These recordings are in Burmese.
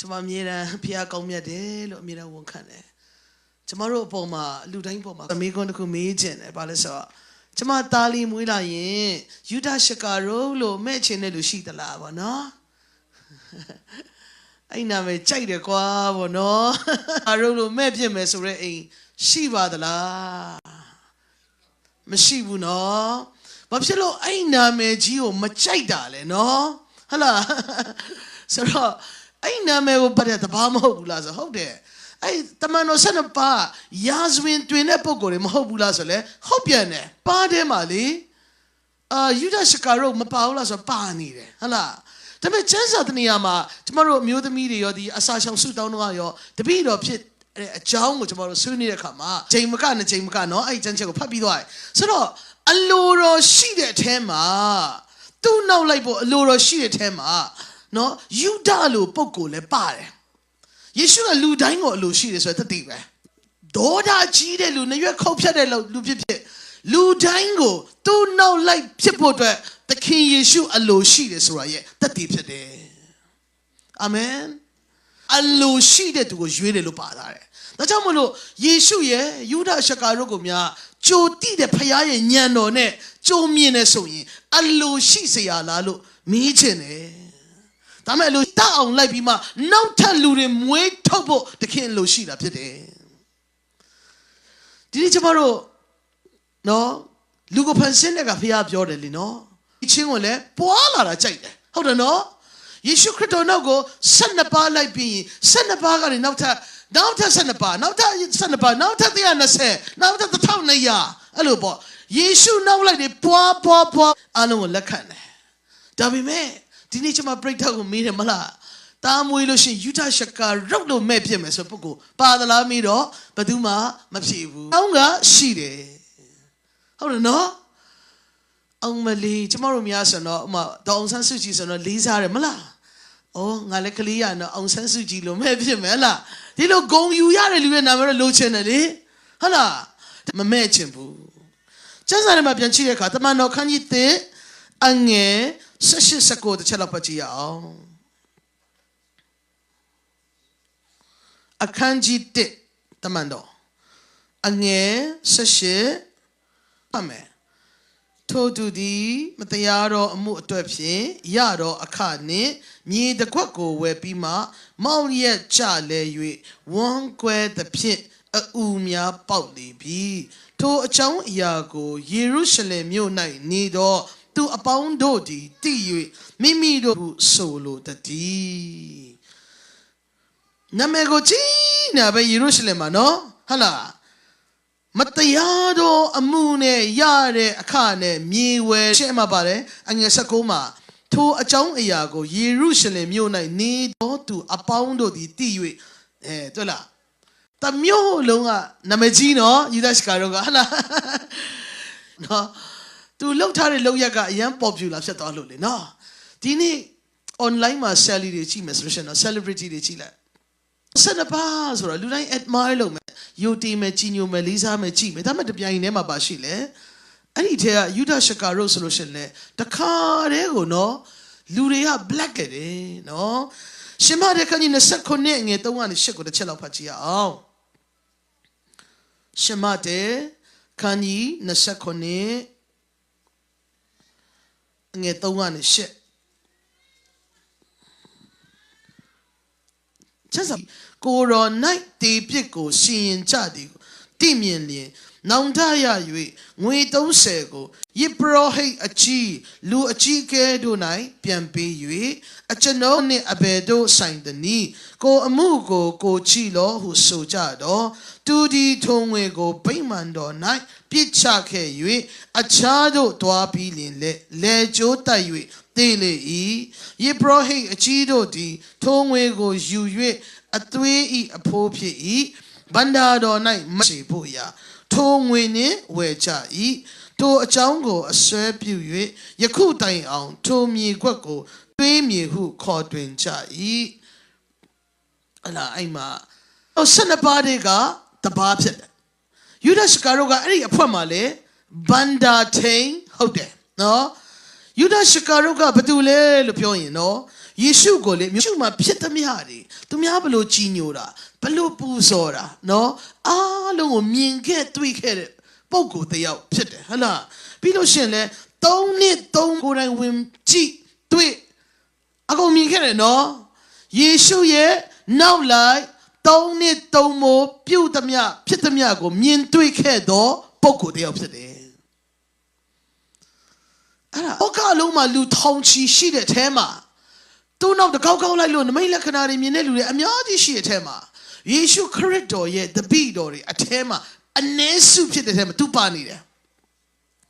ကျွန်မအမြဲတမ်းဖះကောင်းမြတ်တယ်လို့အမြဲတမ်းဝန်ခံတယ်ကျမတို့အပေါ်မှာလူတိုင်းပေါ်မှာအမေကွန်းတစ်ခုမေးခြင်းတယ်ဘာလဲဆိုတော့ကျမသားလေးမွေးလာရင်ယူဒရှကာရိုလို့မဲ့ချင်တဲ့လူရှိသလားဗောနော်အဲ့နာမည်ကြိုက်တယ်ကွာဗောနော်အာရုံလို့မဲ့ပြစ်မယ်ဆိုရဲအိမ်ရှိပါသလားမရှိဘူးနော်ဘာဖြစ်လို့အဲ့နာမည်ကြီးကိုမကြိုက်တာလဲနော်ဟတ်လားဆိုတော့ အဲ့နာမည်ကိုပတ်တဲ့တဘာမဟုတ်ဘူးလားဆိုဟုတ်တယ်အဲ့တမန်တော်ဆက်နှစ်ပါးရာဇဝင်တွင်တဲ့ပုံကိုယ်တွေမဟုတ်ဘူးလားဆိုလဲဟုတ်ပြန်တယ်ပါးထဲမှာလေအာယူဒရှကာရိုမပါဘူးလားဆိုတော့ပါနေတယ်ဟတ်လားဒါပေမဲ့ကျမ်းစာတနေရာမှာကျမတို့အမျိုးသမီးတွေရောဒီအစာရှောင်ဆုတောင်းတော့ရောတပည့်တော်ဖြစ်တဲ့အကြောင်းကိုကျမတို့ဆွေးနွေးတဲ့အခါမှာချိန်မကနဲ့ချိန်မကနော်အဲ့ဒီကျမ်းချက်ကိုဖတ်ပြီးသွားတယ်ဆိုတော့အလိုတော်ရှိတဲ့အထဲမှာသူ့နောက်လိုက်ဖို့အလိုတော်ရှိတဲ့အထဲမှာ နော်ယူဒလို့ပုံကိုလည်းပါတယ်ယေရှုကလူတိုင်းကိုအလိုရှိတယ်ဆိုတဲ့တည်ပဲဒေါဒကြီးတဲ့လူနရွက်ခုတ်ဖြတ်တဲ့လူဖြစ်ဖြစ်လူတိုင်းကိုသူ့နောက်လိုက်ဖြစ်ဖို့အတွက်သခင်ယေရှုအလိုရှိတယ်ဆိုတာရဲ့တည်ဖြစ်တယ်အာမင်အလိုရှိတဲ့သူကိုရွေးတယ်လို့ပါတာတယ်ဒါကြောင့်မလို့ယေရှုရဲ့ယူဒရှကာရုတ်ကိုများကြိုတိတဲ့ဖခင်ရဲ့ညံတော်နဲ့ကြိုမြင်နေဆိုရင်အလိုရှိစရာလားလို့မေးချင်တယ် ဒါမဲ့လို့တအောင်လိုက်ပြီးမှနောက်ထပ်လူတွေမွေးထုတ်ဖို့တခင်လိုရှိတာဖြစ်တယ်ဒီနေ့ကျမတို့နော်လူကိုဖန်ဆင်းတဲ့ကဖခင်ပြောတယ်လीနော်ဒီချင်းကိုလည်းပွာလာတာကြိုက်တယ်ဟုတ်တယ်နော်ယေရှုခရစ်တော်နောက်ကို12ပါးလိုက်ပြီးရင်12ပါးကနေနောက်ထပ်နောက်ထပ်12ပါးနောက်ထပ်12ပါးနောက်ထပ်120နောက်ထပ်1200အဲ့လိုပေါ့ယေရှုနောက်လိုက်တယ်ပွားပွားပွားအလုံးကိုလက်ခံတယ်ဒါပေမဲ့ ဒီနေ့ကျွန်မပြိတ္တာကိုမေးတယ်မလားတားမွေးလို့ရှိရင်ယူထရှကာရုပ်လို့မဲ့ဖြစ်မယ်ဆိုပုဂ္ဂိုလ်ပါသလားမေးတော့ဘယ်သူမှမဖြေဘူး။အောင်းကရှိတယ်။ဟုတ်တယ်နော်။အောင်မလေးကျမတို့များဆိုတော့ဥမာဒေါအောင်ဆန်းစုကြည်ဆိုတော့လေးစားတယ်မလား။အော်ငါလည်းကလေးရတော့အောင်ဆန်းစုကြည်လို့မဲ့ဖြစ်မယ်လား။ဒီလိုဂုံယူရတဲ့လူရဲ့နာမည်တော့လိုချင်တယ်လေ။ဟုတ်လား။မမဲ့ချင်ဘူး။ကျမ်းစာထဲမှာပြန်ကြည့်တဲ့အခါတမန်တော်ခန်းကြီးတဲ့အငယ် ၁၈၁၉တစ်ချက်လောက်ပတ်ကြည့်ရအောင်။အခန်းကြီး1တမန်တော်အငယ်18ဖတ်မယ်ထိုသူသည်မတရားသောအမှုအတွက်ဖြင့်ရသောအခနှင့်မြေတကွက်ကိုဝယ်ပြီးမှမောင်ရက်ချလဲ၍ဝမ်းကွဲသဖြင့်အူများပေါက်လေပြီထိုအကြောင်းအရာကိုယေရုရှလင်မြို့၌နေသော သူအပေါင်းတို့သည်တည်၍မိမိတို့ဟုဆိုလိုတည်းနာမည်ကိုကြီးနာပဲယေရုရှလင်မှာနော်ဟုတ်လားမတရားသောအမှုနဲ့ရတဲ့အခနဲ့မြေဝယ်ရှင်းမှာပါတယ်အငယ်16မှာထိုအကြောင်းအရာကိုယေရုရှလင်မြို့၌နေသောသူအပေါင်းတို့သည်တည်၍အဲတွေ့လားတမျိုးလုံးကနာမည်ကြီးနော်ယူဒရှကာရောကဟလာနော် သူလှုပ်ထားတဲ့လှုပ်ရက်ကအရန် popular ဖြစ်သွားလို့လေနော်ဒီနေ့ online မှာ salary တွေကြည့်မယ်ဆိုလို့ရှိရင်တော့ celebrity တွေကြည့်လိုက်ဆက်နပါဆိုတော့လူတိုင်း admire လုပ်မယ်ယုံတီမယ်ကြီးညိုမယ်လေးစားမယ်ကြည့်မယ်ဒါမှတပြိုင်တည်းမှာပါရှိလေအဲ့ဒီထဲကယူဒရှကာရုတ်ဆိုလို့ရှိရင်လေတခါတည်းကိုနော်လူတွေက black ခဲ့တယ်နော်ရှင်မတဲ့ခန်းကြီး29ငွေ3ကနေ8ကိုတစ်ချက်လောက်ဖတ်ကြည့်ရအောင်ရှင်မတဲ့ခန်းကြီး29 ငွေ3ကနေ8ချက်စားကိုရော၌တေပြစ်ကိုရှင်ရင်ကြသည်ကိုတိမြင်လျင် နောင်တရ၍ငွေ30ကိုယေဘရဟိတ်အကြီးလူအကြီးကဲတို့၌ပြန်ပေး၍အကျွန်ုပ်နှင့်အဘယ်တို့ဆိုင်သနည်းကိုအမှုကိုကိုချီလောဟုဆိုကြတော့သူဒီထုံငွေကိုဗိမာန်တော်၌ပြစ်ချခဲ့၍အခြားတို့တွားပြီးလင်လေလေကျိုးတိုက်၍တေးလေ၏ယေဘရဟိတ်အကြီးတို့သည်ထုံငွေကိုယူ၍အသွေးဤအဖိုးဖြစ်၏ဗန္ဒာတော်၌မရှိဖို့ရာ ထိုငွေနှင့်ဝယ်ကြ၏ထိုအကြောင်းကိုအစွဲပြု၍ယခုတိုင်အောင်ထိုမြေခွက်ကိုတွေးမြေဟုခေါ်တွင်ကြ၏အလားအဲ့မှာဟို၁၂ပါးတွေကတပါးဖြစ်တယ်ယူဒရှကာရောကအဲ့ဒီအဖွက်မှာလေဗန္ဒာထိန်ဟုတ်တယ်နော်ယူဒရှကာရောကဘာတူလဲလို့ပြောရင်နော် ယေရှုကိုလေယေရှုမှာဖြစ်သမျှတွေသူများဘလို့ကြီးညိုတာဘလို့ပူဇော်တာနော်အားလုံးကိုမြင်ခဲ့တွေ့ခဲ့တဲ့ပုံကိုယ်တစ်ယောက်ဖြစ်တယ်ဟဟလားပြီးလို့ရှရင်လဲ၃နှစ်၃ကိုယ်တိုင်ဝင်ကြည့်တွေ့အကုန်မြင်ခဲ့တယ်နော်ယေရှုရဲ့နောက်လိုက်သုံးနှစ်သုံးမိုးပြုတ်သမျှဖြစ်သမျှကိုမြင်တွေ့ခဲ့သောပုဂ္ဂိုလ်တစ်ယောက်ဖြစ်တယ်အဲ့ဒါဩကလုံးမှာလူထောင်ချီရှိတဲ့အထဲမှာ သူ့နောက်တကောက်ကောက်လိုက်လို့နမိတ်လက္ခဏာတွေမြင်တဲ့လူတွေအများကြီးရှိတဲ့အထဲမှာယေရှုခရစ်တော်ရဲ့တပည့်တော်တွေအထဲမှာအ ਨੇ စုဖြစ်တဲ့အထဲမှာသူပါနေတယ်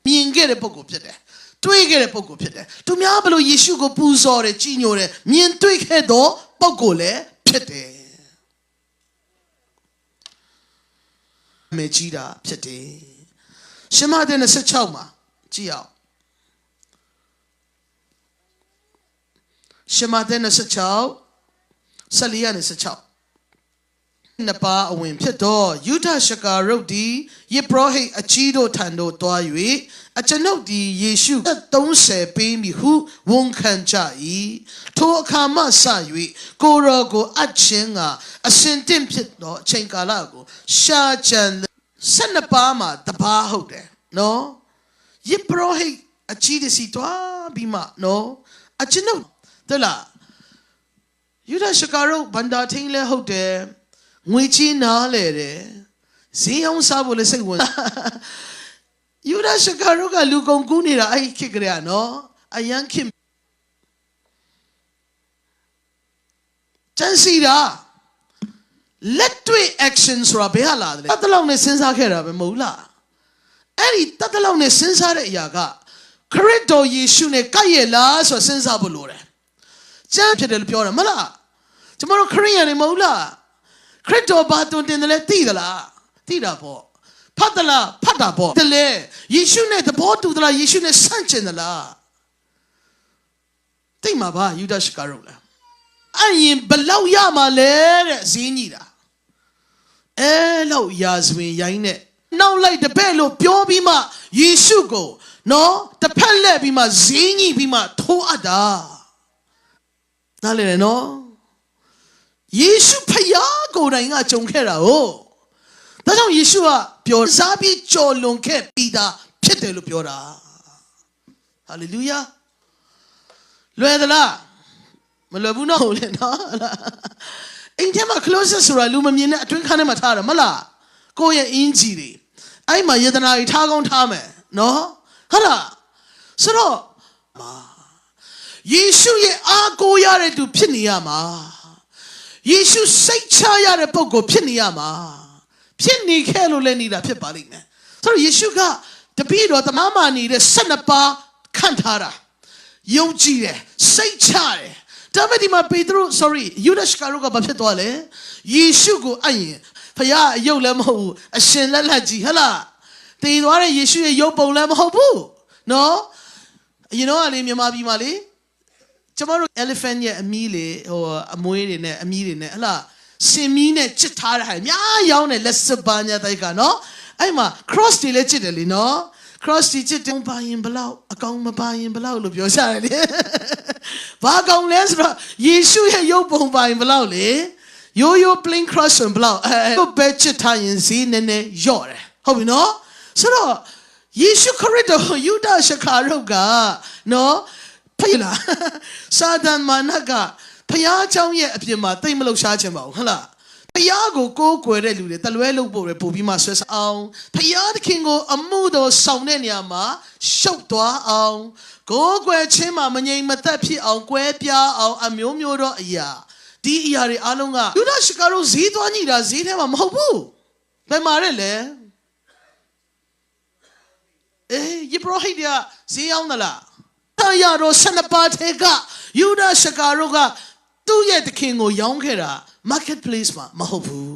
မြင်ခဲ့တဲ့ပုဂ္ဂိုလ်ဖြစ်တယ်တွေးခဲ့တဲ့ပုဂ္ဂိုလ်ဖြစ်တယ်သူများဘလို့ယေရှုကိုပူဇော်တယ်ကြည်ညိုတယ်မြင်တွေ့ခဲ့သောပုဂ္ဂိုလ်လည်းဖြစ်တယ်မေကြီးတာဖြစ်တယ်ရှမတဲ့26မှာကြည့်အောင် ရှမတဲ့26 14ရ26နှစ်ပါးအဝင်ဖြစ်သောယုဒရှကာရုတ်သည်ယေဘရဟိတ်အကြီးတို့ထံသို့တွား၍အကျွန်ုပ်သည်ယေရှု30ပေးမည်ဟုဝန်ခံကြ၏ထိုအခါမှစ၍ကိုရောကိုအပ်ခြင်းကအစင်တင့်ဖြစ်သောအချိန်ကာလကိုရှာကြံ12ပါးမှာတပါးဟုတ်တယ်နော်ယေဘရဟိတ်အကြီးတစီတွားပြီးမှနော်အကျွန်ုပ် တလားယုဒရှကာရုတ်ဘန္တာထင်းလဲဟုတ်တယ်ငွေချင်းနားလေတယ်ဈေးအောင်စားဖို့လည်းစိတ်ဝင်ယူဒရှကာရုကလူကုန်ကူးနေတာအဲ့ဒီခေတ်ကလေးကနော်အယံခင်ချန်စီတာလက်တွေ့ action ဆိုတာဘယ်ဟာလာတယ်လဲတတ်တလောက်နဲ့စဉ်းစားခဲ့တာပဲမဟုတ်လားအဲ့ဒီတတ်တလောက်နဲ့စဉ်းစားတဲ့အရာကခရစ်တော်ယေရှုနဲ့ကပ်ရဲ့လားဆိုစဉ်းစားဖို့လိုတယ် ကျမ်းဖြစ်တယ်လို့ပြောတာမလားကျမတို့ခရိယန်တွေမဟုတ်လားခရစ်တော်ဘာတွင်တင်တယ်လဲသိသလားသိတာပေါ့ဖတ်သလားဖတ်တာပေါ့တလဲယေရှုနဲ့သဘောတူသလားယေရှုနဲ့ဆန့်ကျင်သလားသိမှာပါယူဒရှကာရုတ်လားအဲ့ရင်ဘလောက်ရမှာလဲတဲ့ဈေးကြီးတာအဲလောက်ရာဇဝင်ရိုင်းနဲ့နောက်လိုက်တပည့်လို့ပြောပြီးမှယေရှုကိုနော်တစ်ဖက်လက်ပြီးမှဈေးကြီးပြီးမှထိုးအပ်တာ နားလည်တယ်နော်ယေရှုဖယားကိုယ်တိုင်ကကြုံခဲ့တာ哦ဒါကြောင့်ယေရှုကပြောစားပြီးကြော်လွန်ခဲ့ပြီးသားဖြစ်တယ်လို့ပြောတာဟာလေလုယာလွယ်သလားမလွယ်ဘူးနော်လေနော်အိမ်ထဲမှာ closet ဆိုတာလူမမြင်တဲ့အတွင်းခန်းထဲမှာထားတာမလားကိုယ့်ရဲ့အင်းကြီးတွေအဲ့မှာယတနာကြီးထားကောင်းထားမယ်နော်ဟုတ်လားဆိုတော့ ယေရှုရဲ့အားကိုးရတဲ့သူဖြစ်နေရမှာယေရှုစိတ်ချရတဲ့ပုံကိုဖြစ်နေရမှာဖြစ်နေခဲ့လို့လည်းနေတာဖြစ်ပါလိမ့်မယ်ဆိုတော့ယေရှုကတပည့်တော်တမန်မာနေတဲ့12ပါးခန့်ထားတာယုံကြည်တယ်စိတ်ချတယ်ဒါပေမဲ့ဒီမှာပေတရု sorry ယူဒရှကာရုကဘာဖြစ်သွားလဲယေရှုကိုအပ်ရင်ဖခင်အယုတ်လည်းမဟုတ်ဘူးအရှင်လက်လက်ကြီးဟဟလားတည်သွားတဲ့ယေရှုရဲ့ရုပ်ပုံလည်းမဟုတ်ဘူးနော်အရင်တော့ကလေမြန်မာပြည်မှာလေ ကျမတို့ elephant ရဲ့အမီးလေဟိုအမွေးတွေနဲ့အမီးတွေနဲ့ဟလာစင်မီးနဲ့ချစ်ထားတဲ့ဟာအများရောင်းတယ်လက်စပါညာတိုက်ကနော်အဲ့မှာ cross တွေလည်းချစ်တယ်လीနော် cross တွေချစ်တယ်ပါရင်ဘလောက်အကောင်မပါရင်ဘလောက်လို့ပြောကြတယ်လေဘာကောင်လဲဆိုတော့ယေရှုရဲ့ရုပ်ပုံပါရင်ဘလောက်လေရိုးရိုး plain cross ဆိုရင်ဘလောက်အဲဘယ်ချစ်ထားရင်ဈေးနည်းနည်းလျော့တယ်ဟုတ်ပြီနော်ဆိုတော့ယေရှုခရစ်တော်ယူဒရှကာရုတ်ကနော် ဖိလားစာတန်မာနကဖျားเจ้าရဲ့အပြင်မှာတိတ်မလှရှားခြင်းပါဘူးဟုတ်လားဖျားကိုကိုးကွယ်တဲ့လူတွေတလွဲလုပ်ဖို့ပဲပို့ပြီးမှဆွဲဆအောင်ဖျားသခင်ကိုအမှုတော်ဆောင်တဲ့နေရာမှာရှုပ်သွားအောင်ကိုးကွယ်ခြင်းမှာမငြိမ်မသက်ဖြစ်အောင်ကွဲပြားအောင်အမျိုးမျိုးသောအရာဒီအရာတွေအားလုံးကယူဒရှကာတို့ဈေးသွားညိတာဈေးထဲမှာမဟုတ်ဘူးဘယ်မှာလဲလဲအေးယေဘရဟိတ်ကဈေးရောက်သလား တာယာတော်ဆန္ဒပါတဲ့ကယူဒရှကာတို့ကသူ့ရဲ့သခင်ကိုရောင်းခဲ့တာ marketplace မှာမဟုတ်ဘူး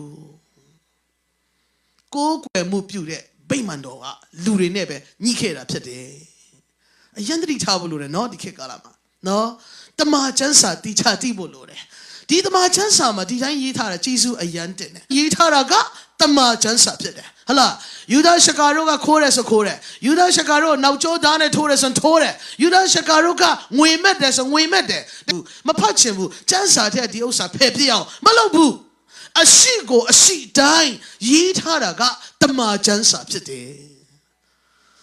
ကိုးကွယ်မှုပြုတဲ့ဗိမာန်တော်ကလူတွေနဲ့ပဲညှိခဲ့တာဖြစ်တယ်အယံတတိထားဖို့လိုတယ်နော်ဒီခေတ်ကာလမှာနော်တမန်ကျမ်းစာတီချတိဖို့လိုတယ်ဒီတမန်ကျမ်းစာမှာဒီတိုင်းရေးထားတာဂျေစုအယံတင်တယ်ရေးထားတာက တမန်ကျမ်းစာဖြစ်တယ်ဟလာယူဒရှကာတို့ကခိုးတယ်ဆိုခိုးတယ်ယူဒရှကာတို့နောက်ကျောသားနဲ့ထိုးတယ်ဆိုထိုးတယ်ယူဒရှကာတို့ကငွေမက်တယ်ဆိုငွေမက်တယ်သူမဖတ်ချင်ဘူးကျမ်းစာတဲ့ဒီဥစ္စာဖယ်ပြစ်အောင်မလုပ်ဘူးအရှိကိုအရှိတိုင်းရေးထားတာကတမန်ကျမ်းစာဖြစ်တယ်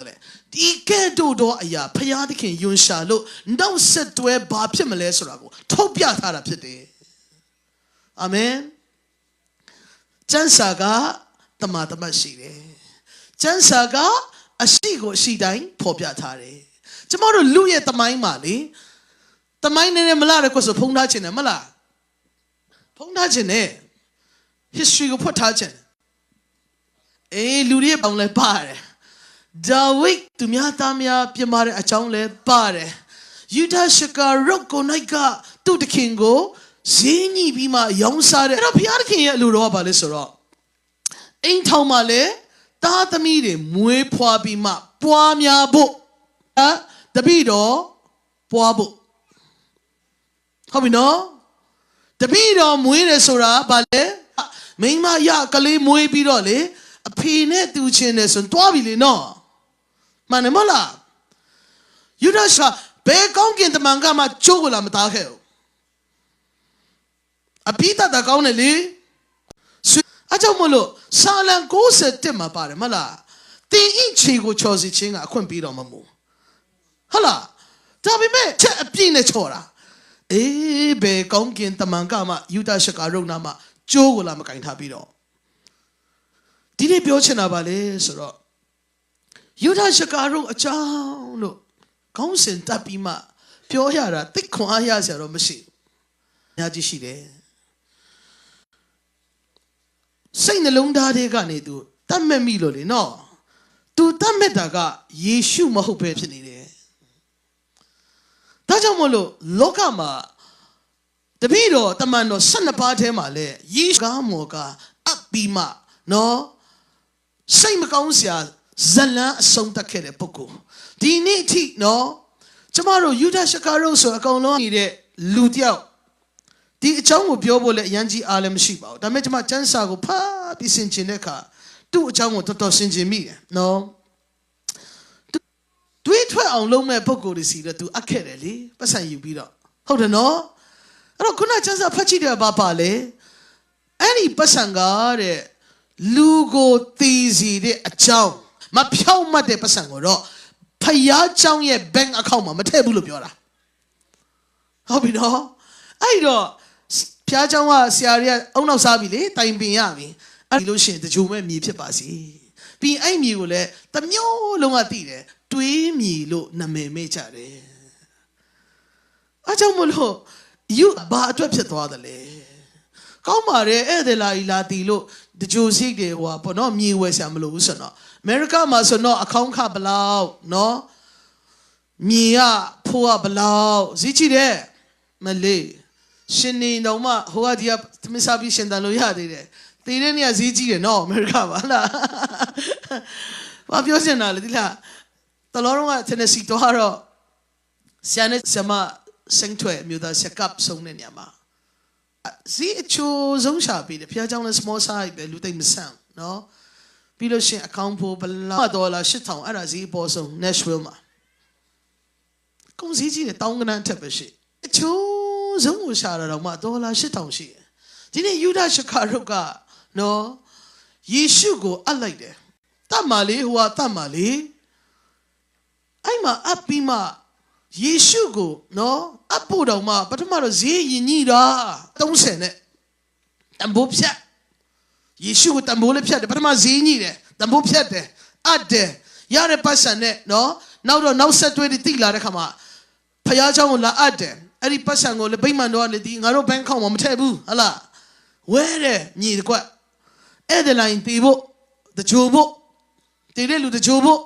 တဲ့ဒီကဲ့သို့သောအရာဖျားသခင်ယွန်ရှာလို့နောက်ဆက်တွဲဘာဖြစ်မလဲဆိုတာကိုထုတ်ပြထားတာဖြစ်တယ်အာမင် ကျမ်းစာကတမန်တမတ်ရှိတယ်ကျမ်းစာကအရှိကိုအရှိတိုင်းဖော်ပြထားတယ်ကျမတို့လူရဲ့တမိုင်းမှာလေတမိုင်းနဲ့မလားတဲ့ကိုဆိုဖုံးထားခြင်းနဲ့မလားဖုံးထားခြင်းနဲ့ history ကိုဖွက်ထားခြင်းအေးလူတွေရဲ့ပေါင်းလဲပါတယ်ဒါဝိဒ်သူများသားများပြင်မာတဲ့အကြောင်းလဲပါတယ်ယူဒရှကာရုတ်ကိုနိုင်ကသူ့တခင်ကို ဈေးညှိပြီးမှရောင်းစားတယ်အဲ့တော့ဘုရားသခင်ရဲ့အလိုတော်ကဘာလဲဆိုတော့အိမ်ထောင်မှာလဲသားသမီးတွေမွေးဖွားပြီးမှပွားများဖို့အဲတပိတော့ပွားဖို့ဟုတ်ပြီနော်တပိတော့မွေးတယ်ဆိုတာဘာလဲမိန်းမရကလေးမွေးပြီးတော့လေအဖေနဲ့တူချင်းတယ်ဆိုရင်တွားပြီလေနော်မှန်တယ်မဟုတ်လားယူဒရှာဘယ်ကောင်းကင်တမန်ကမှကျိုးကိုလာမသားခဲ့ဘူး အပိတတကောင်းတယ်လေအကြောင်းမလို့ဆာလံ61မှာပါတယ်မဟုတ်လားတင်အင်ချီကိုချော်စီချင်းကအခွင့်ပေးတော်မှာမို့ဟုတ်လားဒါပေမဲ့ချက်အပြည့်နဲ့ချော်တာအေးဘယ်ကောင်းကင်တမန်ကမှယူဒရှကာရုံနာမှာကျိုးကိုလာမကင်ထားပြီးတော့ဒီနေ့ပြောချင်တာပါလေဆိုတော့ယူဒရှကာရုံအကြောင်းလို့ခေါင်းစဉ်တက်ပြီးမှပြောရတာတိတ်ခွန်အားရစရာတော့မရှိဘူးအများကြီးရှိတယ် စိတ်နှလုံးသားတွေကနေသူတတ်မဲ့မိလို့လေနော်သူတတ်မဲ့တာကယေရှုမဟုတ်ပဲဖြစ်နေတယ်ဒါကြောင့်မလို့လောကမှာတပည့်တော်တမန်တော်12ပါးထဲမှာလဲယေရှုကားမော်ကအပ်ပြီးမှနော်စိတ်မကောင်းစရာဇလန်းအဆုံးတတ်ခဲ့တဲ့ပုဂ္ဂိုလ်ဒီနေ့အထိနော်ကျမတို့ယူဒရှကာရုဆိုအကောင်လုံးနေတဲ့လူတယောက် ဒီအကြောင်းကိုပြောဖို့လည်းအရန်ကြီးအားလည်းမရှိပါဘူးဒါပေမဲ့ကျွန်မစံစာကိုဖတ်ပြီးဆင်ခြင်တဲ့အခါသူ့အကြောင်းကိုတော်တော်ဆင်ခြင်မိတယ်နော်တွေးထွက်အောင်လုပ်မဲ့ပုံကိုယ်တွေစီတော့ तू အပ်ခဲ့တယ်လေပတ်စံယူပြီးတော့ဟုတ်တယ်နော်အဲ့တော့ခုနစံစာဖတ်ကြည့်တယ်ဘာပါလဲအဲ့ဒီပတ်စံကားတဲ့လူကိုတီးစီတဲ့အကြောင်းမဖြောက်မှတ်တဲ့ပတ်စံကိုတော့ဖယားเจ้าရဲ့ bank account မှာမထည့်ဘူးလို့ပြောတာဟုတ်ပြီနော်အဲ့တော့ ဖျားเจ้าကဆရာတွေကအုံနောက်စားပြီလေတိုင်ပင်ရပြီအဲ့ဒီလို့ရှိရင်တကြိုမဲ့မြေဖြစ်ပါစီပြီးအဲ့မြေကိုလည်းတမျိုးလုံးကတည်တယ်တွေးမြေလို့နာမည်မေ့ကြတယ်အားကြောင့်မလို့ယူဘာအတွက်ဖြစ်သွားတယ်လဲကောင်းပါတယ်ဧည့်သည်လာဤလာတီလို့တကြိုစိတ်တွေဟိုပါပေါ့နော်မြေဝယ်ဆရာမလို့ဘူးဆိုတော့အမေရိကမှာဆိုတော့အကောင့်ခဘလောက်နော်မြေကဖိုးကဘလောက်ဈေးကြည့်တယ်မလေး ရှင်နေတော့မှဟိုကဒီကသမစ္ဆာပြီးရှင်တန်လို့ရသေးတယ်။တေးတဲ့နေရာဈေးကြီးတယ်နော်အမေရိကပါလား။ဘာပြောစင်တာလဲဒီလား။တလောတော့က Tennessee တော့တော့ဆရာနဲ့ဆရာမစင်ထွေမြို့သားဆက်ကပ်ဆုံးတဲ့နေရာမှာဈေးအချိုးဆုံးရှာပေးတယ်ဖခင်ကြောင့်လည်း small size ပဲလူသိမ့်မဆန်နော်။ပြီးလို့ရှင်အကောင့်ဖို့ဘလောက်ဒေါ်လာ8000အဲ့ဒါဈေးပေါ်ဆုံး Nashville မှာကုန်ဈေးကြီးတယ်တောင်းကနန်းထက်ပဲရှိအချိုး ဆုံးကိုရှာတာတော့မှဒေါ်လာ8000ရှိတယ်ဒီနေ့ယူဒရှကာရုတ်ကနော်ယေရှုကိုအပ်လိုက်တယ်တတ်မာလေးဟိုကတတ်မာလေးအဲ့မှာအပ်ပြီးမှယေရှုကိုနော်အပ်ဖို့တော့မှပထမတော့ဈေးရင်ကြီးတာ30နဲ့တံပိုးဖြတ်ယေရှုကိုတံပိုးလေးဖြတ်တယ်ပထမဈေးကြီးတယ်တံပိုးဖြတ်တယ်အပ်တယ်ရတဲ့ပတ်စံနဲ့နော်နောက်တော့နောက်ဆက်တွဲတွေတိလာတဲ့ခါမှာဖခင်เจ้าကိုလာအပ်တယ် အဲ့ဒီပတ်စံကိုလည်းဗိမာန်တော်ကနေဒီငါတို့ဘန်းခေါင်းမှာမထည့်ဘူးဟလားဝဲတယ်မြေတကွက်အဲ့ဒီလိုင်းတီဖို့တချို့ဖို့တီတဲ့လူတချို့ဖို့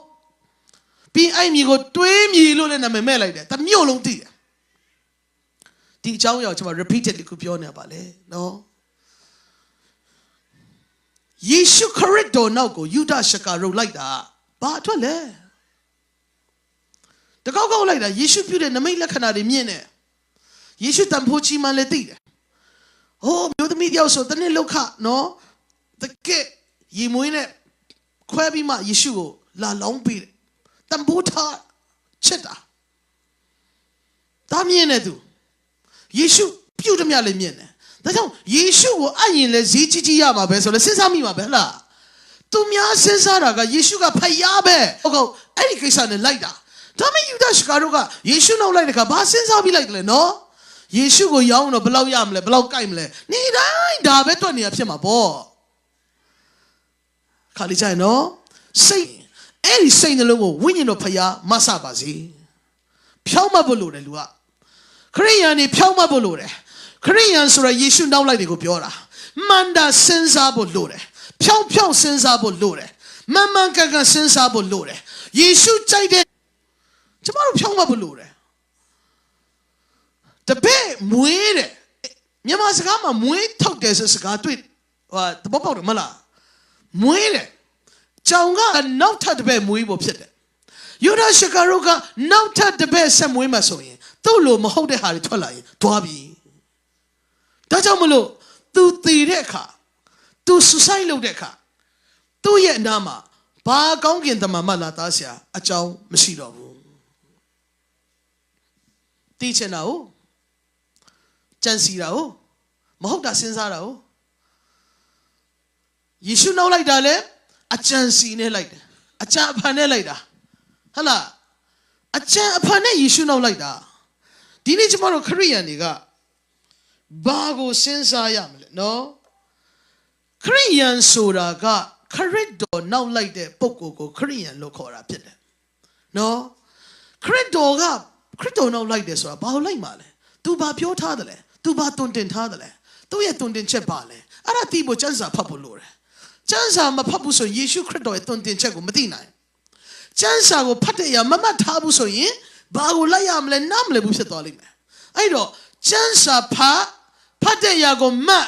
ပြီးအဲ့မြေကိုတွေးမြေလို့လည်းနာမည်မဲ့လိုက်တယ်တမျိုးလုံးသိတယ်ဒီအကြောင်းအရာကိုကျွန်တော် repeatedly ကိုပြောနေပါလေနော်ယေရှုခရစ်တော်နောက်ကိုယူဒရှကာရုတ်လိုက်တာဘာအတွက်လဲတကောက်ကောက်လိုက်တာယေရှုပြုတဲ့နမိတ်လက္ခဏာတွေမြင်တယ် ယေရှုတန်ဖိုးကြီးမှလည်းသိတယ်ဟိုမျိုးသမီးတယောက်ဆိုတနေ့လောက်ခနော်တကယ်ရီမွေးနဲ့ခွဲပြီးမှယေရှုကိုလာလောင်းပေးတယ်တန်ဖိုးထားချက်တာဒါမြင်နေသူယေရှုပြုတ်တယ်မြလည်းမြင်တယ်ဒါကြောင့်ယေရှုကိုအပ်ရင်လည်းဈေးကြီးကြီးရမှာပဲဆိုလဲစဉ်းစားမိမှာပဲဟလားသူများစဉ်းစားတာကယေရှုကဖယားပဲဟုတ်ကောအဲ့ဒီကိစ္စနဲ့လိုက်တာဒါမဲ့ယူဒရှကာတို့ကယေရှုနောက်လိုက်တဲ့ခါဘာစဉ်းစားပြီးလိုက်တယ်လဲနော် ယေရှုကိုရောင်းတော့ဘယ်လောက်ရမလဲဘယ်လောက်ကြိုက်မလဲနေတိုင်းဒါပဲတွက်နေရဖြစ်မှာပေါ့ခါလေးကြရင်နော်စိတ်အဲ့ဒီစိတ်နှလုံးကိုဝိညာဉ်တော်ဖယားမဆပါစေဖြောင်းမဖို့လို့တယ်လူကခရိယန်နေဖြောင်းမဖို့လို့တယ်ခရိယန်ဆိုရယေရှုနောက်လိုက်တွေကိုပြောတာမန္တာစဉ်းစားဖို့လို့တယ်ဖြောင်းဖြောင်းစဉ်းစားဖို့လို့တယ်မန်မှန်ကန်ကန်စဉ်းစားဖို့လို့တယ်ယေရှုကြိုက်တဲ့ကျမတို့ဖြောင်းမဖို့လို့တယ် တပည့်မွေးတယ်မြန်မာစကားမှာမွေးထုတ်တယ်ဆိုစကားတွေ့ဟိုတဘောပေါက်တယ်မလားမွေးတယ်ကြောင်ကနောက်ထပ်တပည့်မွေးဖို့ဖြစ်တယ်ယူဒရှကာရုကနောက်ထပ်တပည့်ဆက်မွေးမှာဆိုရင်သူ့လိုမဟုတ်တဲ့ဟာတွေထွက်လာရင်တွားပြီဒါကြောင့်မလို့ तू တည်တဲ့အခါ तू ဆူဆိုင်လုပ်တဲ့အခါသူ့ရဲ့အနာမှာဘာကောင်းကင်တမန်မလာသားဆရာအကြောင်းမရှိတော့ဘူးတီးချင်တာဟုတ် ကြံစီတာဟုတ်မဟုတ်တာစဉ်းစားတာဟုတ်ယေရှုနောက်လိုက်တာလေအကြံစီနဲ့လိုက်တယ်အကြံအဖန်နဲ့လိုက်တာဟဟလားအကြံအဖန်နဲ့ယေရှုနောက်လိုက်တာဒီနေ့ကျမတို့ခရိယန်တွေကဘာကိုစဉ်းစားရမလဲနော်ခရိယန်ဆိုတာကခရစ်တော်နောက်လိုက်တဲ့ပုဂ္ဂိုလ်ကိုခရိယန်လို့ခေါ်တာဖြစ်တယ်နော်ခရစ်တော်ကခရစ်တော်နောက်လိုက်တယ်ဆိုတာဘာလို့လိုက်မှာလဲ तू ဘာပြောထားတယ်လဲ तू ဘာတွင်တင်ထားတယ်လဲသူ့ရဲ့တွင်တင်ချက်ပါလဲအဲ့ဒါတီးဖို့စံစာဖတ်ဖို့လိုတယ်စံစာမဖတ်ဘူးဆိုရင်ယေရှုခရစ်တော်ရဲ့တွင်တင်ချက်ကိုမသိနိုင်စံစာကိုဖတ်တဲ့အရာမမှတ်ထားဘူးဆိုရင်ဘာကိုလိုက်ရမလဲနားမလဲဘူးဖြစ်သွားလိမ့်မယ်အဲ့တော့စံစာဖတ်ဖတ်တဲ့အရာကိုမှတ်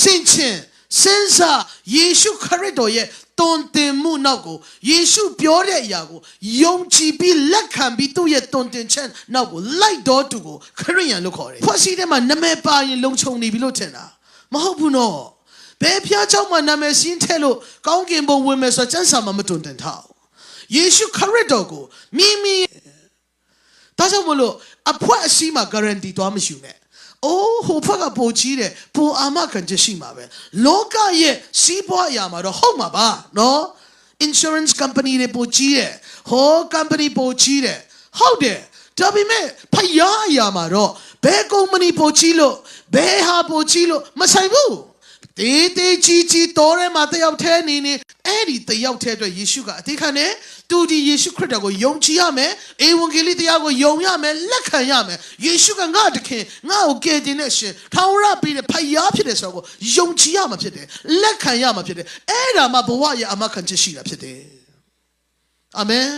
စင်ချင်စဉ်းစားယေရှုခရစ်တော်ရဲ့ တွင်တင်မှုနောက်ကိုယေရှုပြောတဲ့အရာကိုယုံကြည်ပြီးလက်ခံပြီးသူ့ရဲ့တွင်တင်ချက်နောက်ကိုလိုက်တော်သူကိုခရိယန်လို့ခေါ်တယ်။ဖွစီထဲမှာနာမည်ပါရင်လုံခြုံနေပြီလို့ထင်တာမဟုတ်ဘူးနော်။ဘယ်ဖျားเจ้าမှာနာမည်စင်းထဲလို့ကောင်းကင်ဘုံဝင်မယ်ဆိုတော့စံစာမှာမတွင်တင်ထားဘူး။ယေရှုခရစ်တော်ကိုမိမိဒါကြောင့်မလို့အဖွဲအစည်းမှာ guarantee သွားမရှိနဲ့။ အိုးဟိုဘက်ကပိုကြီးတယ်ပိုအာမခံချက်ရှိမှာပဲ။လောကရဲ့စီးပွားအရာမှာတော့ဟုတ်မှာပါနော်။ insurance company တွေပိုကြီးတယ်။ဟော company ပိုကြီးတယ်။ဟုတ်တယ်။ဒါပေမဲ့ဖယားအရာမှာတော့ဘယ် company ပိုကြီးလို့ဘယ်ဟာပိုကြီးလို့မဆိုင်ဘူး။ တေးတေးကြီးကြီးတော်ထဲမှာတယောက်တည်းနေနေအဲ့ဒီတယောက်တည်းအတွက်ယေရှုကအသေးခံတယ်သူဒီယေရှုခရစ်တော်ကိုယုံကြည်ရမယ်အေဝံဂေလိတရားကိုယုံရမယ်လက်ခံရမယ်ယေရှုကငါတခင်ငါ့ကိုကယ်တင်တဲ့ရှင်ထောင်ရပြီးတဲ့ဖယားဖြစ်တဲ့ဆိုတော့ယုံကြည်ရမှာဖြစ်တယ်လက်ခံရမှာဖြစ်တယ်အဲ့ဒါမှဘဝရဲ့အမခံချက်ရှိတာဖြစ်တယ်အာမင်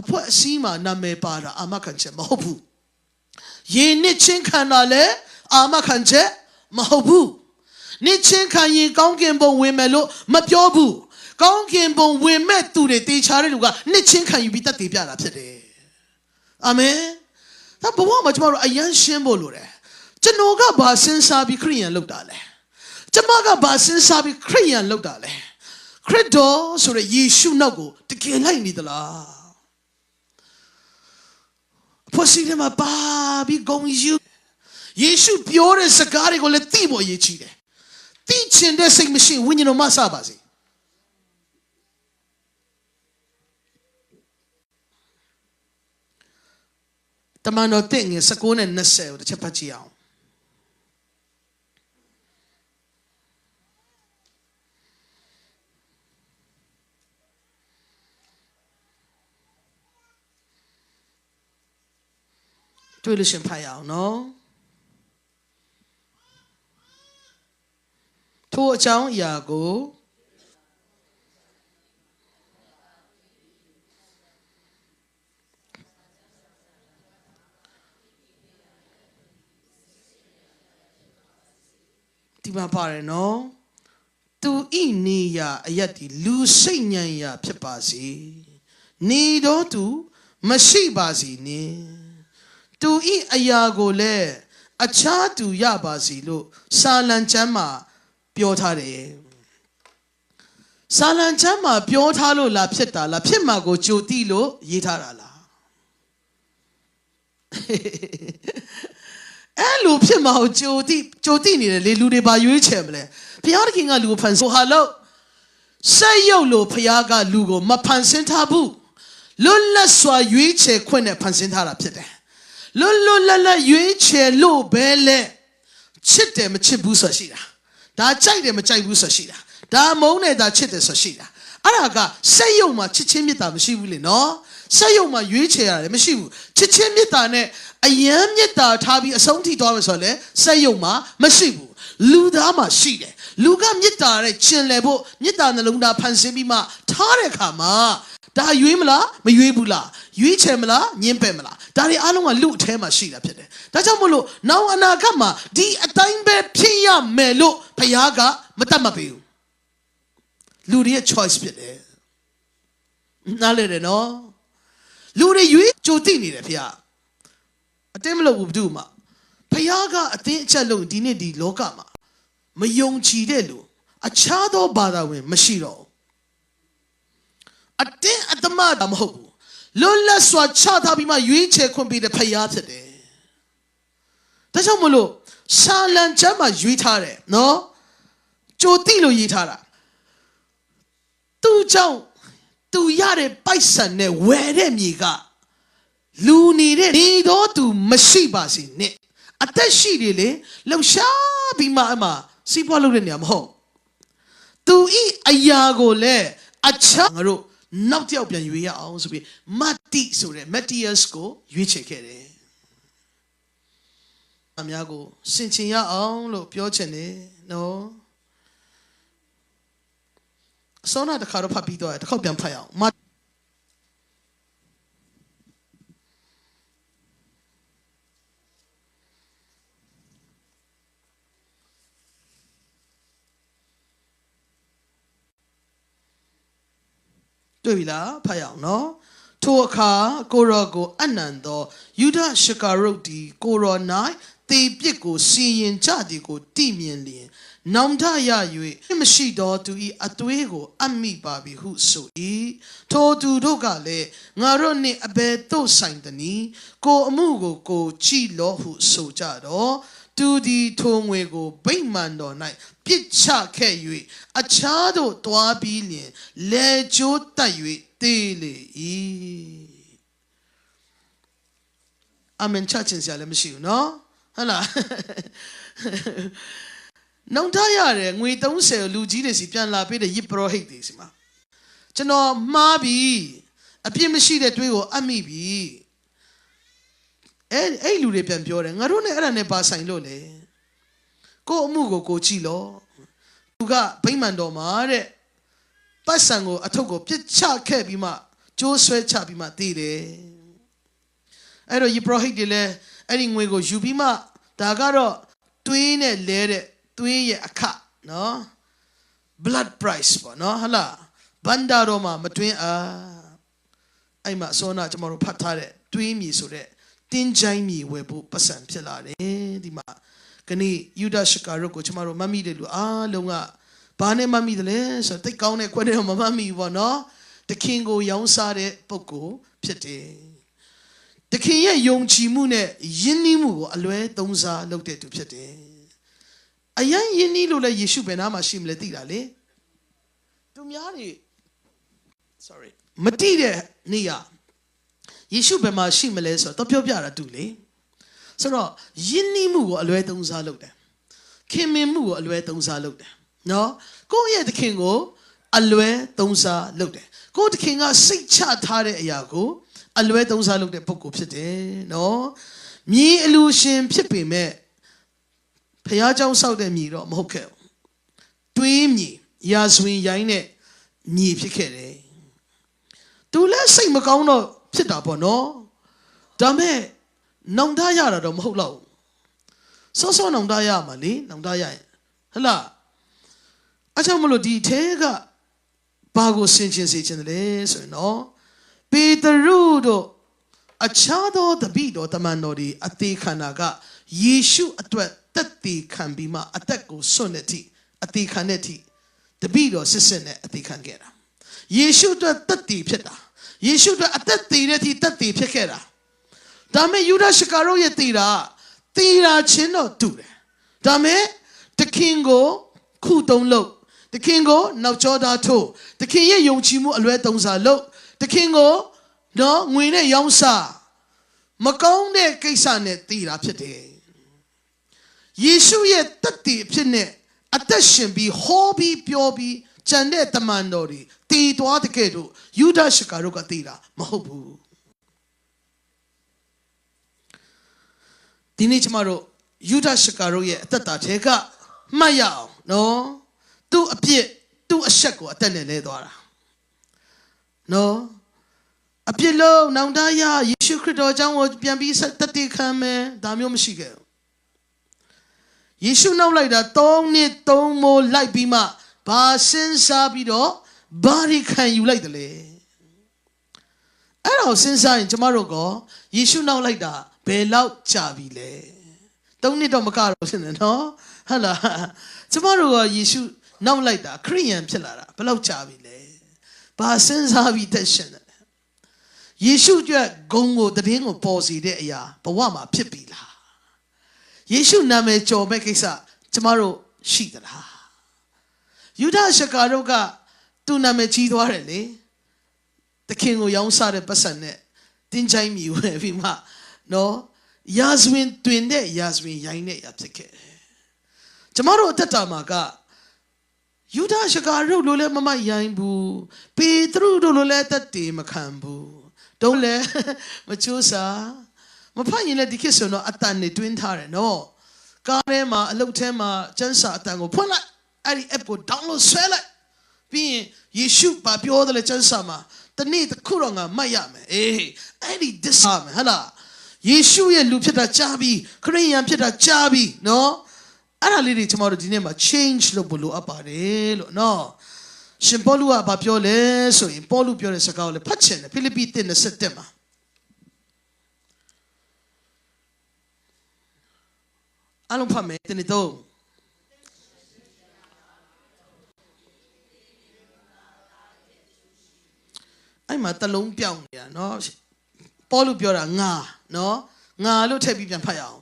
အဖွဲအစည်းမှာနာမည်ပါတာအာမခံချက်မဟုတ်ဘူးယင်းနှစ်ချင်းခံတာလဲအာမခံချက်မဟုတ်ဘူး နှစ်ချင်းခံရင်ကောင်းကင်ဘုံဝင်မယ်လို့မပြောဘူးကောင်းကင်ဘုံဝင်မဲ့သူတွေတေချာတဲ့လူကနှစ်ချင်းခံယူပြီးတက်တည်ပြတာဖြစ်တယ်အာမင်ဒါဘဝမှာကျမတို့အယမ်းရှင်းဖို့လိုတယ်ကျွန်တော်ကဘာစဉ်းစားပြီးခရိယန်လုပ်တာလဲကျွန်မကဘာစဉ်းစားပြီးခရိယန်လုပ်တာလဲခရစ်တော်ဆိုတဲ့ယေရှုနောက်ကိုတကယ်လိုက်နေသလားဖို့စီထဲမှာပါပြီးဂုံယူယေရှုပြောတဲ့စကားတွေကိုလည်းသိဖို့အရေးကြီးတယ် သိချင်တဲ့စိတ်မရှိဝိညာဉ်တော်မဆပါစေတမန်တော်တင့်ငယ်19နဲ့20ကိုတစ်ချက်ဖတ်ကြည့်အောင်တွေ့လို့ရှင်ဖတ်ရအောင်နော် ထိုအကြောင်းအရာကိုဒီမှာပါတယ်နော်သူဤနေရာအယက်ဒီလူစိတ်ညံရာဖြစ်ပါစေနေတော့သူမရှိပါစေနှင့်သူဤအရာကိုလည်းအခြားသူရပါစီလို့စာလံကျမ်းမှာ ပြောထားတယ်ဇာလံချမ်းမှာပြောထားလို့လားဖြစ်တာလားဖြစ်မှာကိုကြိုတိလို့ရေးထားတာလားအဲ့လိုဖြစ်မှာကိုကြိုတိကြိုတိနေတယ်လေလူတွေပါရွေးချယ်မလဲဘုရားသခင်ကလူကိုဖန်ဆိုဟာလို့ဆက်ရုပ်လို့ဘုရားကလူကိုမဖန်ဆင်းထားဘူးလွတ်လပ်စွာရွေးချယ်ခွင့်နဲ့ဖန်ဆင်းထားတာဖြစ်တယ်လွတ်လွတ်လပ်လပ်ရွေးချယ်လို့ပဲလေချစ်တယ်မချစ်ဘူးဆိုရှိတာ ဒါကြိုက်တယ်မကြိုက်ဘူးဆိုရှိတာဒါမုန်းတယ်ဒါချစ်တယ်ဆိုရှိတာအဲ့ဒါကစက်ရုံမှာချစ်ချင်းမေတ္တာမရှိဘူးလေနော်စက်ရုံမှာရွေးချယ်ရတယ်မရှိဘူးချစ်ချင်းမေတ္တာနဲ့အယံမေတ္တာထားပြီးအဆုံးထိသွားမယ်ဆိုတော့လေစက်ရုံမှာမရှိဘူးလူသားမှာရှိတယ်လူကမေတ္တာနဲ့ကျင်လည်ဖို့မေတ္တာနှလုံးသားဖန်ဆင်းပြီးမှထားတဲ့အခါမှာဒါရွေးမလားမရွေးဘူးလားရွေးချယ်မလားညင်းပယ်မလားဒါတွေအားလုံးကလူအแทမှာရှိတာဖြစ်တယ်ဒါကြောင့်မို့လို့နောက်အနာဂတ်မှာဒီအတိုင်းပဲဖြစ်ရမယ်လို့ ဘုရားကမတတ်မပေးဘူးလူတွေရဲ့ choice ဖြစ်တယ်နားလည်တယ်နော်လူတွေရွေးကြိုသိနေတယ်ဘုရားအတင်းမလုပ်ဘူးဘယ်သူမှဘုရားကအတင်းအချက်လုံးဒီနေ့ဒီလောကမှာမယုံကြည်တဲ့လူအခြားသောဘာသာဝင် မရှိတော့ဘူးအတင်းအတမတာမဟုတ်ဘူးလွတ်လပ်စွာချထားပြီးမှရွေးချယ်ခွင့်ပေးတဲ့ဖယားဖြစ်တယ်ဒါကြောင့်မလို့ ရှာလန်ချမ်းမှာရွေးထားတယ်နော်ကြိုတိလို့ရေးထားတာသူ့ကြောင့်သူရတဲ့ပိုက်ဆံနဲ့ဝယ်တဲ့မြေကလူနေတဲ့နေတော့သူမရှိပါစေနဲ့အသက်ရှိတယ်လေလှူရှားပြီးမှအမှစီးပွားလုပ်တဲ့နေရာမဟုတ်သူဤအရာကိုလည်းအချာငါတို့နောက်တစ်ယောက်ပြန်ရွေးရအောင်ဆိုပြီးမတ်တိဆိုတဲ့ Matthias ကိုရွေးချယ်ခဲ့တယ် အများကိုစင်ချင်ရအောင်လို့ပြောချင်တယ်နော်အစောနာတစ်ခါတော့ဖတ်ပြီးတော့တစ်ခေါက်ပြန်ဖတ်ရအောင်မတ်တွေ့ပြီလားဖတ်ရအောင်နော်ထိုအခါကိုရောကိုအနန္တောယူဒရှကာရုတ်ဒီကိုရော၌ တေပြစ်ကိုစီရင်ကြသည်ကိုတိမြင်လျင်နောင်တရ၍မရှိသောသူ၏အသွေးကို အမိပါပြီဟုဆို၏ထိုသူတို့ကလည်းငါတို့နှင့်အဘယ်သို့ဆိုင်သနည်းကိုအမှုကိုကိုကြည်လောဟုဆိုကြတော့သူသည်ထိုငွေကိုဗိမာန်တော်၌ပြစ်ချခဲ့၍အခြားသို့တွားပြီးလျင်လေကျိုးတက်၍တေးလေ၏အမင်ချချင်းစရာလည်းမရှိဘူးနော် ဟုတ်လားနှုံထားရတယ်ငွေ30လူကြီးတွေစီပြန်လာပေးတဲ့ယစ်ပရောဟိတ်တွေစီမှာကျွန်တော်မှားပြီအပြစ်မရှိတဲ့တွေးကိုအပ်မိပြီအဲ့အဲ့လူတွေပြန်ပြောတယ်ငါတို့နဲ့အဲ့ဒါနဲ့ပါဆိုင်လို့လေကို့အမှုကိုကိုကြည့်လို့သူကဗိမ္မာန်တော်မှာတဲ့ပတ်စံကိုအထုပ်ကိုပြစ်ချခဲ့ပြီးမှကျိုးဆွဲချပြီးမှတည်တယ်အဲ့တော့ယပရဟိတ်တွေလည်း အဲ့ဒီငွေကိုယူပြီးမှဒါကတော့တွေးနဲ့လဲတဲ့သွေးရဲ့အခနော် blood price ပေါ့နော်ဟလားဘန္တာတော်မှာမတွင်းအားအဲ့မှာအစောနာကျွန်တော်တို့ဖတ်ထားတဲ့တွေးမြေဆိုတဲ့တင်းချိုင်းမြေဝယ်ဖို့ပတ်စံဖြစ်လာတယ်ဒီမှာခဏယူဒရှကာရုတ်ကိုကျွန်တော်တို့မမိတယ်လူအားလုံးကဘာနဲ့မမိတယ်လဲဆိုတော့တိတ်ကောင်းတဲ့ခွက်တွေတော့မမမိဘူးပေါ့နော်တခင်ကိုရောင်းစားတဲ့ပုဂ္ဂိုလ်ဖြစ်တယ် တခင်ရဲ့ယုံကြည်မှုနဲ့ယဉ်နီးမှုကိုအလွဲသုံးစားလုပ်တဲ့သူဖြစ်တယ်အယံယဉ်နီးလို့လည်းယေရှုဘယ်နာမှာရှိမလဲသိတာလေသူများတွေ sorry မတိတဲ့နေရယေရှုဘယ်မှာရှိမလဲဆိုတော့ပြောပြတာတူလေဆိုတော့ယဉ်နီးမှုကိုအလွဲသုံးစားလုပ်တယ်ခင်မင်မှုကိုအလွဲသုံးစားလုပ်တယ်နော်ကိုယ့်ရဲ့သခင်ကိုအလွဲသုံးစားလုပ်တယ်ကိုယ့်သခင်ကစိတ်ချထားတဲ့အရာကို အလွဲသုံးစားလုပ်တဲ့ပုဂ္ဂိုလ်ဖြစ်တယ်နော်မြည်အလူရှင်ဖြစ်ပေမဲ့ဖះเจ้าဆောက်တဲ့မြည်တော့မဟုတ်ခဲ့ဘူးတွင်းမြည်ရာဇဝင်ရိုင်းတဲ့မြည်ဖြစ်ခဲ့တယ်သူလည်းစိတ်မကောင်းတော့ဖြစ်တာပေါ့နော်ဒါမဲ့နောင်တရတာတော့မဟုတ်တော့စောစောနောင်တရမှာလေနောင်တရရင်ဟလားအကြောင်းမလို့ဒီထဲကဘာကိုဆင်ခြင်စေခြင်းလဲဆိုရင်နော် ပေတရုတို့အခြားသောတပိတော်တမန်တော်ဒီအသေးခန္ဓာကယေရှုအတွက်တက်တည်ခံပြီးမှအသက်ကိုစွန့်တဲ့အထိအသေးခံတဲ့အထိတပိတော်စစ်စစ်နဲ့အသေးခံခဲ့တာယေရှုအတွက်တက်တည်ဖြစ်တာယေရှုအတွက်အသက်တည်တဲ့အထိတက်တည်ဖြစ်ခဲ့တာဒါမဲ့ယူဒရှကာရုရဲ့တည်တာတည်တာချင်းတော့တူတယ်ဒါမဲ့တခင်ကိုခုတုံးလို့တခင်ကိုနောက်ကျောသားထိုးတခင်ရဲ့ယုံကြည်မှုအလွဲသုံးစားလို့တ ခင်ကိုနော်ငွေနဲ့ရောင်းစားမကောင်းတဲ့ကိစ္စနဲ့တည်တာဖြစ်တယ်ယေရှုရဲ့တက်တည်အဖြစ်နဲ့အသက်ရှင်ပြီးဟောပြီးပြောပြီးကြံတဲ့တမန်တော်တွေတည်သွားတဲ့ကဲ့သို့ယူဒရှကာတို့ကတည်တာမဟုတ်ဘူးဒီနေ့ကျမတို့ယူဒရှကာတို့ရဲ့အသက်တာထဲကမှတ်ရအောင်နော်သူ့အပြစ်သူ့အဆက်ကိုအသက်နဲ့လဲသွားတာနော် အပြစ်လုံးနောင်တရယေရှုခရစ်တော်အကြောင်းကိုပြန်ပြီးဆက်တည်ခံမယ်ဒါမျိုးမရှိခဲ့ဘူးယေရှုနောက်လိုက်တာ3နှစ်3မိုးလိုက်ပြီးမှဘာစဉ်းစားပြီးတော့ဘာတွေခံယူလိုက်တယ်လေအဲ့တော့စဉ်းစားရင်ကျမတို့ကယေရှုနောက်လိုက်တာဘယ်လောက်ကြာပြီလဲ3နှစ်တော့မကတော့ဖြစ်နေနော်ဟုတ်လားကျမတို့ကယေရှုနောက်လိုက်တာခရိယန်ဖြစ်လာတာဘယ်လောက်ကြာပြီလဲဘာစဉ်းစားပြီးတက်ရှင်တယ် ယေရှုအတွက်ဂုံကိုတည်င်းကိုပေါ်စီတဲ့အရာဘဝမှာဖြစ်ပြီလားယေရှုနာမည်ကြော်မဲ့ကိစ္စကျမတို့ရှိသလားယူဒရှကာတို့ကသူ့နာမည်ကြီးသွားတယ်လေသခင်ကိုရောင်းစားတဲ့ပတ်စံနဲ့တင်းချိုင်းမြူပဲပြီးမှနော်ယာဇဝင်တွင်တဲ့ယာဇဝင်ရိုင်းတဲ့ရာဖြစ်ခဲ့တယ်ကျမတို့အသက်တာမှာကယူဒရှကာတို့လိုလည်းမမရိုင်းဘူးပေတရုတို့လိုလည်းတက်တေမခံဘူး တုံးလည်းမချိုးစားမဖတ်ရင်လည်းဒီခေတ်ဆိုတော့အတန်နေတွင်းထားတယ်နော်ကားထဲမှာအလုတ်ထဲမှာကျန်းစာအတန်ကိုဖွင့်လိုက်အဲ့ဒီ app ကို download ဆွဲလိုက်ပြီးရင်ယေရှုဘာပြောတယ်လဲကျန်းစာမှာတနေ့တစ်ခုတော့ငါမှတ်ရမယ်အေးအဲ့ဒီ this မယ်ဟဟလားယေရှုရဲ့လူဖြစ်တာကြားပြီးခရိယန်ဖြစ်တာကြားပြီးနော်အဲ့ဒါလေးတွေကျွန်တော်တို့ဒီနေ့မှာ change လုပ်ဖို့လိုအပ်ပါတယ်လို့နော် ရှင်ပေါလုကဘာပြောလဲဆိုရင်ပေါလုပြောတဲ့စကားကိုလည်းဖတ်ချင်တယ်ဖိလိပ္ပိ1:27မှာအလုံးဖတ်မယ်တနေ့တော့အဲ့မှာတလုံးပြောင်းနေတာเนาะပေါလုပြောတာငါเนาะငါလို့ထည့်ပြီးပြန်ဖတ်ရအောင်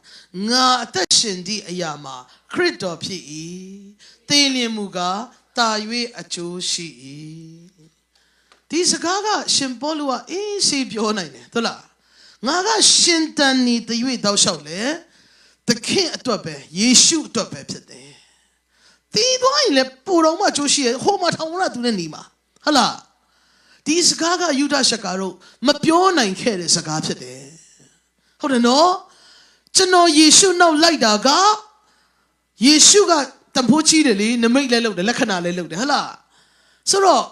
ငါအသက်ရှင်သည့်အရာမှာခရစ်တော်ဖြစ်၏သေလျင်မူကား တာ၍အကျိုးရှိ၏ဒီစကားကရှင်ပေါလုကအေးစေးပြောနိုင်တယ်ဟုတ်လားငါကရှင်တန်နေတ၍တောက်လျှောက်လေသခင်အတွက်ပဲယေရှုအတွက်ပဲဖြစ်တယ်။တီးသွားရင်လည်းပူတော်မှကြိုးရှိရဟိုမှာထောင်ရသူနဲ့နေမှာဟုတ်လားဒီစကားကယူဒရှကာတို့မပြောနိုင်ခဲ့တဲ့စကားဖြစ်တယ်။ဟုတ်တယ်နော်ကျွန်တော်ယေရှုနောက်လိုက်တာကယေရှုက တန်ဖိုးကြီးတယ်လေနမိတ်လဲလုပ်တယ်လက္ခဏာလဲလုပ်တယ်ဟုတ်လားဆိုတော့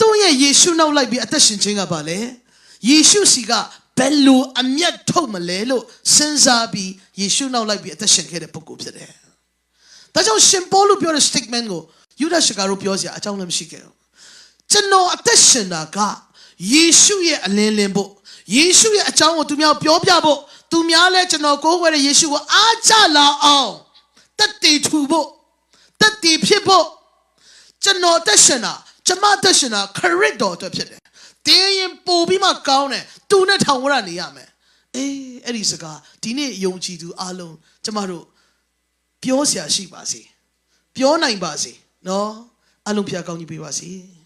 သူ့ရဲ့ယေရှုနောက်လိုက်ပြီးအသက်ရှင်ခြင်းကပါလေယေရှုစီကဘယ်လိုအမျက်ထုတ်မလဲလို့စဉ်းစားပြီးယေရှုနောက်လိုက်ပြီးအသက်ရှင်ခဲ့တဲ့ပုဂ္ဂိုလ်ဖြစ်တယ်။ဒါကြောင့်ရှင်ပေါလုပြောတဲ့ statement ကိုယူဒရှကာတို့ပြောစရာအကြောင်းလည်းမရှိခဲ့ဘူး။ကျွန်တော်အသက်ရှင်တာကယေရှုရဲ့အလင်းလင်းဖို့ယေရှုရဲ့အကြောင်းကိုသူများပြောပြဖို့သူများလည်းကျွန်တော်ကိုးကွယ်တဲ့ယေရှုကိုအားကြလာအောင် တက်တည်ထူဖို့တက်တည်ဖြစ်ဖို့ကျွန်တော်အသက်ရှင်တာကျွန်မအသက်ရှင်တာခရစ်တော်အတွက်ဖြစ်တယ်။တင်းရင်ပို့ပြီးမှကောင်းတယ်။သူနဲ့ထောင်ဝရနေရမယ်။အေးအဲ့ဒီစကားဒီနေ့ယုံကြည်သူအားလုံးကျမတို့ပြောစရာရှိပါစေ။ပြောနိုင်ပါစေ။နော်။အလုံးဖျားကောင်းကြီးပေးပါစေ။